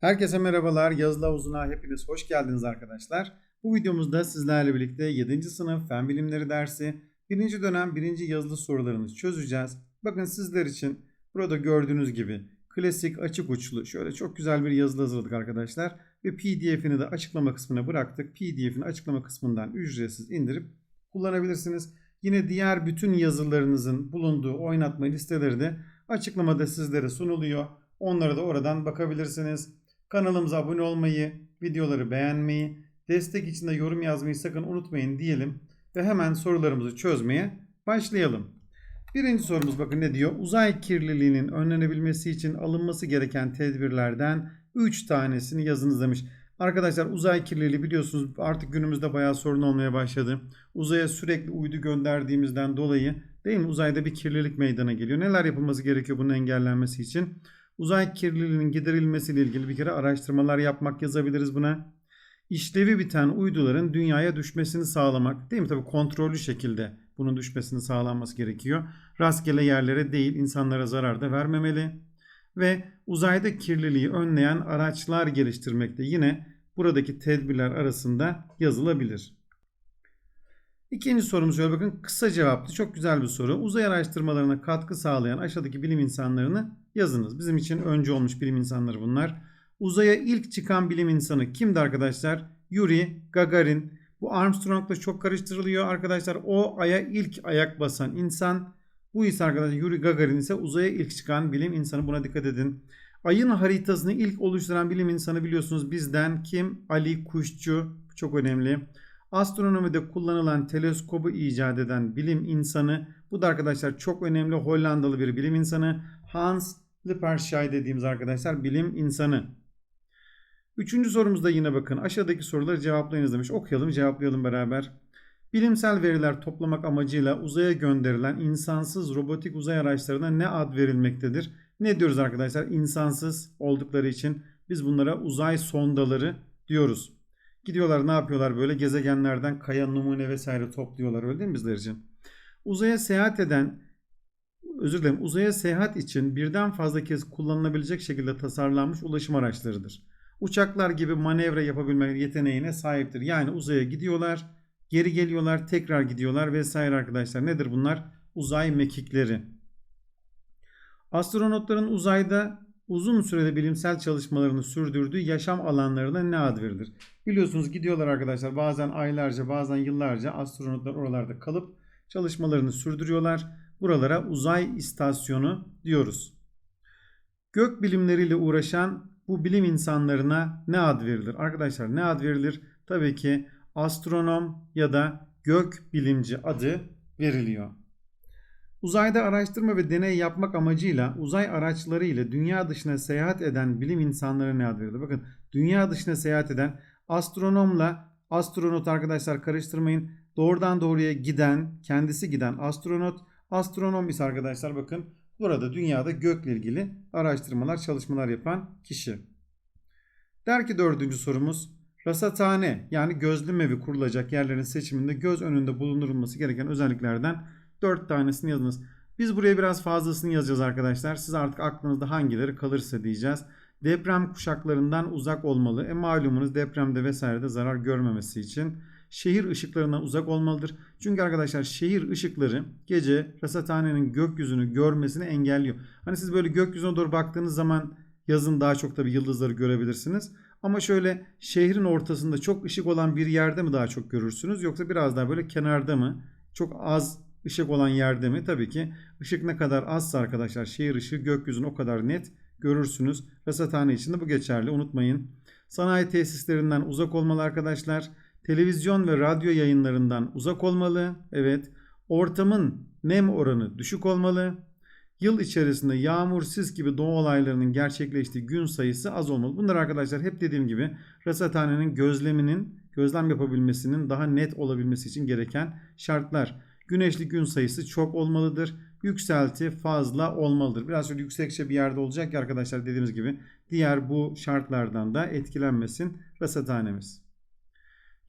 Herkese merhabalar. Yazılı Havuzuna hepiniz hoş geldiniz arkadaşlar. Bu videomuzda sizlerle birlikte 7. sınıf Fen Bilimleri dersi 1. dönem 1. yazılı sorularımızı çözeceğiz. Bakın sizler için burada gördüğünüz gibi klasik açık uçlu şöyle çok güzel bir yazılı hazırladık arkadaşlar. Ve pdf'ini de açıklama kısmına bıraktık. pdf'ini açıklama kısmından ücretsiz indirip kullanabilirsiniz. Yine diğer bütün yazılarınızın bulunduğu oynatma listeleri de açıklamada sizlere sunuluyor. Onlara da oradan bakabilirsiniz. Kanalımıza abone olmayı, videoları beğenmeyi, destek için de yorum yazmayı sakın unutmayın diyelim. Ve hemen sorularımızı çözmeye başlayalım. Birinci sorumuz bakın ne diyor? Uzay kirliliğinin önlenebilmesi için alınması gereken tedbirlerden 3 tanesini yazınız demiş. Arkadaşlar uzay kirliliği biliyorsunuz artık günümüzde bayağı sorun olmaya başladı. Uzaya sürekli uydu gönderdiğimizden dolayı değil mi uzayda bir kirlilik meydana geliyor. Neler yapılması gerekiyor bunun engellenmesi için? Uzay kirliliğinin giderilmesiyle ilgili bir kere araştırmalar yapmak yazabiliriz buna. İşlevi biten uyduların dünyaya düşmesini sağlamak değil mi? Tabii kontrollü şekilde bunun düşmesini sağlanması gerekiyor. Rastgele yerlere değil insanlara zarar da vermemeli. Ve uzayda kirliliği önleyen araçlar geliştirmekte yine buradaki tedbirler arasında yazılabilir. İkinci sorumuz şöyle bakın kısa cevaplı çok güzel bir soru. Uzay araştırmalarına katkı sağlayan aşağıdaki bilim insanlarını yazınız. Bizim için önce olmuş bilim insanları bunlar. Uzaya ilk çıkan bilim insanı kimdi arkadaşlar? Yuri Gagarin. Bu Armstrong'la çok karıştırılıyor arkadaşlar. O aya ilk ayak basan insan. Bu ise arkadaşlar Yuri Gagarin ise uzaya ilk çıkan bilim insanı. Buna dikkat edin. Ayın haritasını ilk oluşturan bilim insanı biliyorsunuz bizden kim? Ali Kuşçu. Çok önemli. Astronomide kullanılan teleskobu icat eden bilim insanı. Bu da arkadaşlar çok önemli Hollandalı bir bilim insanı. Hans Lippershey dediğimiz arkadaşlar bilim insanı. Üçüncü sorumuzda yine bakın aşağıdaki soruları cevaplayınız demiş. Okuyalım cevaplayalım beraber. Bilimsel veriler toplamak amacıyla uzaya gönderilen insansız robotik uzay araçlarına ne ad verilmektedir? Ne diyoruz arkadaşlar? İnsansız oldukları için biz bunlara uzay sondaları diyoruz. Gidiyorlar ne yapıyorlar böyle gezegenlerden kaya numune vesaire topluyorlar öyle değil mi bizler için? Uzaya seyahat eden özür dilerim uzaya seyahat için birden fazla kez kullanılabilecek şekilde tasarlanmış ulaşım araçlarıdır. Uçaklar gibi manevra yapabilme yeteneğine sahiptir. Yani uzaya gidiyorlar, geri geliyorlar, tekrar gidiyorlar vesaire arkadaşlar. Nedir bunlar? Uzay mekikleri. Astronotların uzayda uzun sürede bilimsel çalışmalarını sürdürdüğü yaşam alanlarına ne ad verilir? Biliyorsunuz gidiyorlar arkadaşlar bazen aylarca bazen yıllarca astronotlar oralarda kalıp çalışmalarını sürdürüyorlar. Buralara uzay istasyonu diyoruz. Gök bilimleriyle uğraşan bu bilim insanlarına ne ad verilir? Arkadaşlar ne ad verilir? Tabii ki astronom ya da gök bilimci adı veriliyor. Uzayda araştırma ve deney yapmak amacıyla uzay araçları ile dünya dışına seyahat eden bilim insanları ne ad verilir? Bakın dünya dışına seyahat eden astronomla astronot arkadaşlar karıştırmayın. Doğrudan doğruya giden, kendisi giden astronot. Astronom ise arkadaşlar bakın burada dünyada gökle ilgili araştırmalar, çalışmalar yapan kişi. Der ki dördüncü sorumuz. Rasathane yani gözlem evi kurulacak yerlerin seçiminde göz önünde bulundurulması gereken özelliklerden 4 tanesini yazınız. Biz buraya biraz fazlasını yazacağız arkadaşlar. Siz artık aklınızda hangileri kalırsa diyeceğiz. Deprem kuşaklarından uzak olmalı. E malumunuz depremde vesairede zarar görmemesi için şehir ışıklarından uzak olmalıdır. Çünkü arkadaşlar şehir ışıkları gece rasathanenin gökyüzünü görmesini engelliyor. Hani siz böyle gökyüzüne doğru baktığınız zaman yazın daha çok tabi yıldızları görebilirsiniz. Ama şöyle şehrin ortasında çok ışık olan bir yerde mi daha çok görürsünüz yoksa biraz daha böyle kenarda mı? Çok az ışık olan yerde mi? Tabii ki ışık ne kadar azsa arkadaşlar şehir ışığı gökyüzünü o kadar net görürsünüz. Rasathane için de bu geçerli unutmayın. Sanayi tesislerinden uzak olmalı arkadaşlar. Televizyon ve radyo yayınlarından uzak olmalı. Evet. Ortamın nem oranı düşük olmalı. Yıl içerisinde yağmur, sis gibi doğa olaylarının gerçekleştiği gün sayısı az olmalı. Bunlar arkadaşlar hep dediğim gibi rasathanenin gözleminin, gözlem yapabilmesinin daha net olabilmesi için gereken şartlar. Güneşli gün sayısı çok olmalıdır. Yükselti fazla olmalıdır. Biraz şöyle yüksekçe bir yerde olacak ki arkadaşlar dediğimiz gibi diğer bu şartlardan da etkilenmesin rasathanemiz.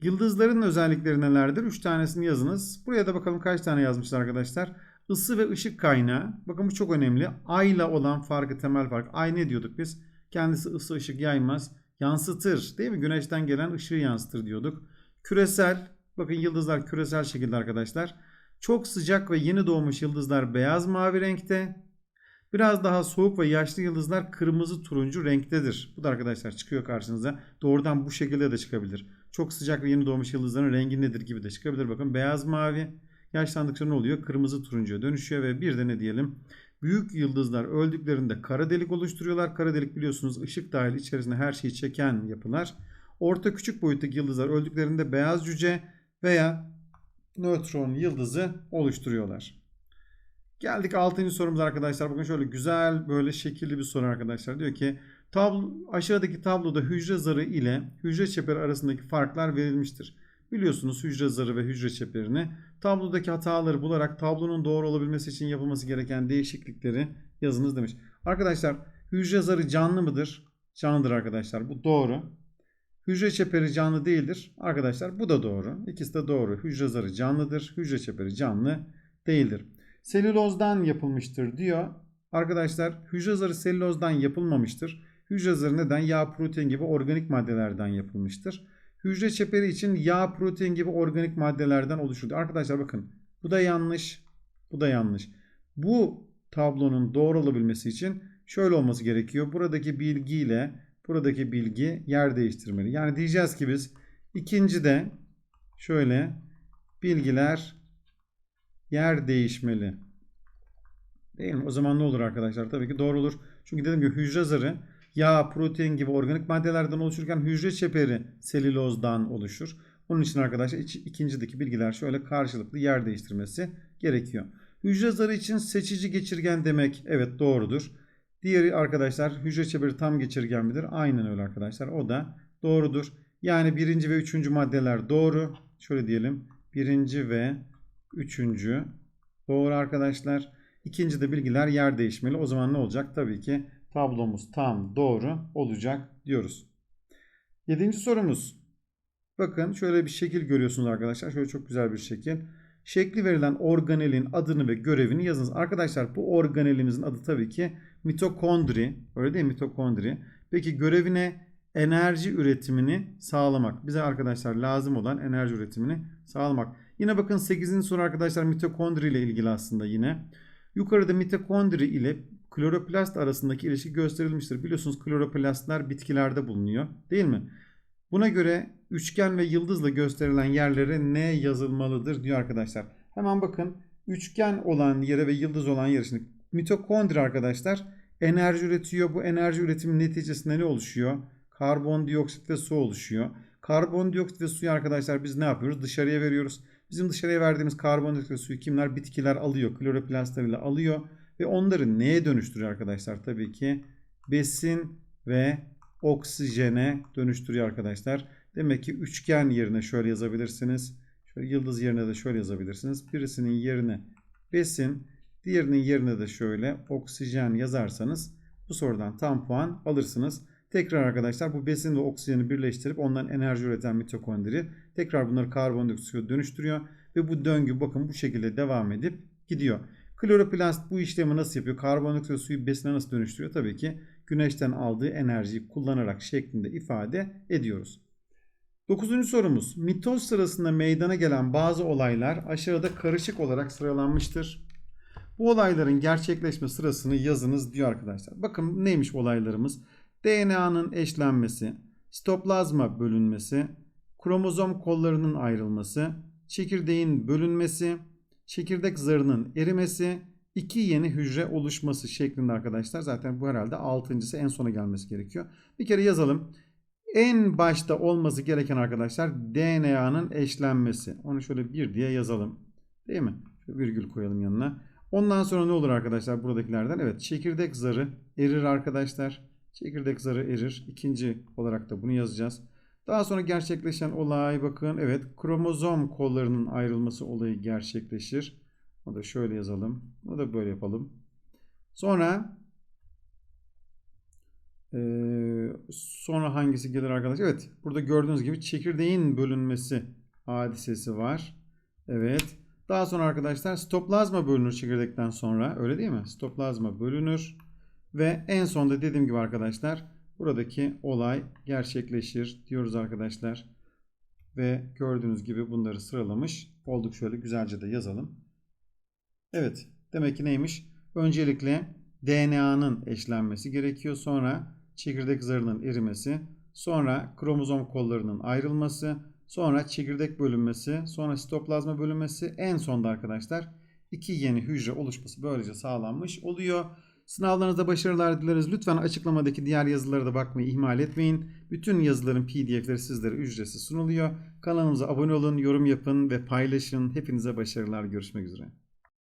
Yıldızların özellikleri nelerdir? 3 tanesini yazınız. Buraya da bakalım kaç tane yazmışlar arkadaşlar. Isı ve ışık kaynağı. Bakın bu çok önemli. Ay ile olan farkı temel fark. Ay ne diyorduk biz? Kendisi ısı ışık yaymaz. Yansıtır değil mi? Güneşten gelen ışığı yansıtır diyorduk. Küresel bakın yıldızlar küresel şekilde arkadaşlar. Çok sıcak ve yeni doğmuş yıldızlar beyaz mavi renkte. Biraz daha soğuk ve yaşlı yıldızlar kırmızı turuncu renktedir. Bu da arkadaşlar çıkıyor karşınıza. Doğrudan bu şekilde de çıkabilir. Çok sıcak ve yeni doğmuş yıldızların rengi nedir gibi de çıkabilir. Bakın beyaz mavi yaşlandıkça ne oluyor? Kırmızı turuncuya dönüşüyor ve bir de ne diyelim? Büyük yıldızlar öldüklerinde kara delik oluşturuyorlar. Kara delik biliyorsunuz ışık dahil içerisinde her şeyi çeken yapılar. Orta küçük boyuttaki yıldızlar öldüklerinde beyaz cüce veya nötron yıldızı oluşturuyorlar. Geldik 6. sorumuza arkadaşlar. Bakın şöyle güzel böyle şekilli bir soru arkadaşlar. Diyor ki tablo, aşağıdaki tabloda hücre zarı ile hücre çeperi arasındaki farklar verilmiştir. Biliyorsunuz hücre zarı ve hücre çeperini. Tablodaki hataları bularak tablonun doğru olabilmesi için yapılması gereken değişiklikleri yazınız demiş. Arkadaşlar hücre zarı canlı mıdır? Canlıdır arkadaşlar. Bu doğru. Hücre çeperi canlı değildir. Arkadaşlar bu da doğru. İkisi de doğru. Hücre zarı canlıdır. Hücre çeperi canlı değildir. Selülozdan yapılmıştır diyor. Arkadaşlar hücre zarı selülozdan yapılmamıştır. Hücre zarı neden? Yağ, protein gibi organik maddelerden yapılmıştır. Hücre çeperi için yağ, protein gibi organik maddelerden oluşur. Arkadaşlar bakın bu da yanlış. Bu da yanlış. Bu tablonun doğru olabilmesi için şöyle olması gerekiyor. Buradaki bilgiyle buradaki bilgi yer değiştirmeli. Yani diyeceğiz ki biz ikinci de şöyle bilgiler yer değişmeli. Değil mi? O zaman ne olur arkadaşlar? Tabii ki doğru olur. Çünkü dediğim gibi hücre zarı yağ, protein gibi organik maddelerden oluşurken hücre çeperi selülozdan oluşur. Onun için arkadaşlar ikincideki bilgiler şöyle karşılıklı yer değiştirmesi gerekiyor. Hücre zarı için seçici geçirgen demek evet doğrudur. Diğeri arkadaşlar hücre çeperi tam geçirgen midir? Aynen öyle arkadaşlar. O da doğrudur. Yani birinci ve üçüncü maddeler doğru. Şöyle diyelim. Birinci ve üçüncü doğru arkadaşlar. İkinci de bilgiler yer değişmeli. O zaman ne olacak? Tabii ki tablomuz tam doğru olacak diyoruz. Yedinci sorumuz. Bakın şöyle bir şekil görüyorsunuz arkadaşlar. Şöyle çok güzel bir şekil. Şekli verilen organelin adını ve görevini yazınız. Arkadaşlar bu organelimizin adı tabii ki mitokondri. Öyle değil mi? Mitokondri. Peki görevine enerji üretimini sağlamak. Bize arkadaşlar lazım olan enerji üretimini sağlamak. Yine bakın 8. soru arkadaşlar mitokondri ile ilgili aslında yine. Yukarıda mitokondri ile kloroplast arasındaki ilişki gösterilmiştir. Biliyorsunuz kloroplastlar bitkilerde bulunuyor değil mi? Buna göre üçgen ve yıldızla gösterilen yerlere ne yazılmalıdır diyor arkadaşlar. Hemen bakın üçgen olan yere ve yıldız olan yere şimdi mitokondri arkadaşlar enerji üretiyor. Bu enerji üretimi neticesinde ne oluşuyor? Karbondioksit ve su oluşuyor. Karbondioksit ve suyu arkadaşlar biz ne yapıyoruz? Dışarıya veriyoruz. Bizim dışarıya verdiğimiz karbondioksit ve suyu kimler? Bitkiler alıyor. Kloroplastlarıyla alıyor. Ve onları neye dönüştürüyor arkadaşlar? Tabii ki besin ve oksijene dönüştürüyor arkadaşlar. Demek ki üçgen yerine şöyle yazabilirsiniz. Şöyle yıldız yerine de şöyle yazabilirsiniz. Birisinin yerine besin, diğerinin yerine de şöyle oksijen yazarsanız bu sorudan tam puan alırsınız. Tekrar arkadaşlar bu besin ve oksijeni birleştirip ondan enerji üreten mitokondri tekrar bunları karbondioksite dönüştürüyor ve bu döngü bakın bu şekilde devam edip gidiyor. Kloroplast bu işlemi nasıl yapıyor? Karbondioksit suyu besine nasıl dönüştürüyor? Tabii ki güneşten aldığı enerjiyi kullanarak şeklinde ifade ediyoruz. Dokuzuncu sorumuz. Mitoz sırasında meydana gelen bazı olaylar aşağıda karışık olarak sıralanmıştır. Bu olayların gerçekleşme sırasını yazınız diyor arkadaşlar. Bakın neymiş olaylarımız? DNA'nın eşlenmesi, sitoplazma bölünmesi, kromozom kollarının ayrılması, çekirdeğin bölünmesi, çekirdek zarının erimesi, iki yeni hücre oluşması şeklinde arkadaşlar. Zaten bu herhalde altıncısı en sona gelmesi gerekiyor. Bir kere yazalım. En başta olması gereken arkadaşlar DNA'nın eşlenmesi. Onu şöyle bir diye yazalım. Değil mi? Şöyle virgül koyalım yanına. Ondan sonra ne olur arkadaşlar buradakilerden? Evet çekirdek zarı erir arkadaşlar. Çekirdek zarı erir. İkinci olarak da bunu yazacağız. Daha sonra gerçekleşen olay bakın evet kromozom kollarının ayrılması olayı gerçekleşir. O da şöyle yazalım. Bunu da böyle yapalım. Sonra sonra hangisi gelir arkadaşlar? Evet burada gördüğünüz gibi çekirdeğin bölünmesi hadisesi var. Evet. Daha sonra arkadaşlar stoplazma bölünür çekirdekten sonra. Öyle değil mi? Stoplazma bölünür. Ve en sonda dediğim gibi arkadaşlar buradaki olay gerçekleşir diyoruz arkadaşlar. Ve gördüğünüz gibi bunları sıralamış olduk. Şöyle güzelce de yazalım. Evet demek ki neymiş? Öncelikle DNA'nın eşlenmesi gerekiyor. Sonra çekirdek zarının erimesi. Sonra kromozom kollarının ayrılması. Sonra çekirdek bölünmesi. Sonra sitoplazma bölünmesi. En sonda arkadaşlar iki yeni hücre oluşması böylece sağlanmış oluyor. Sınavlarınızda başarılar dileriz. Lütfen açıklamadaki diğer yazılara da bakmayı ihmal etmeyin. Bütün yazıların pdf'leri sizlere ücretsiz sunuluyor. Kanalımıza abone olun, yorum yapın ve paylaşın. Hepinize başarılar. Görüşmek üzere.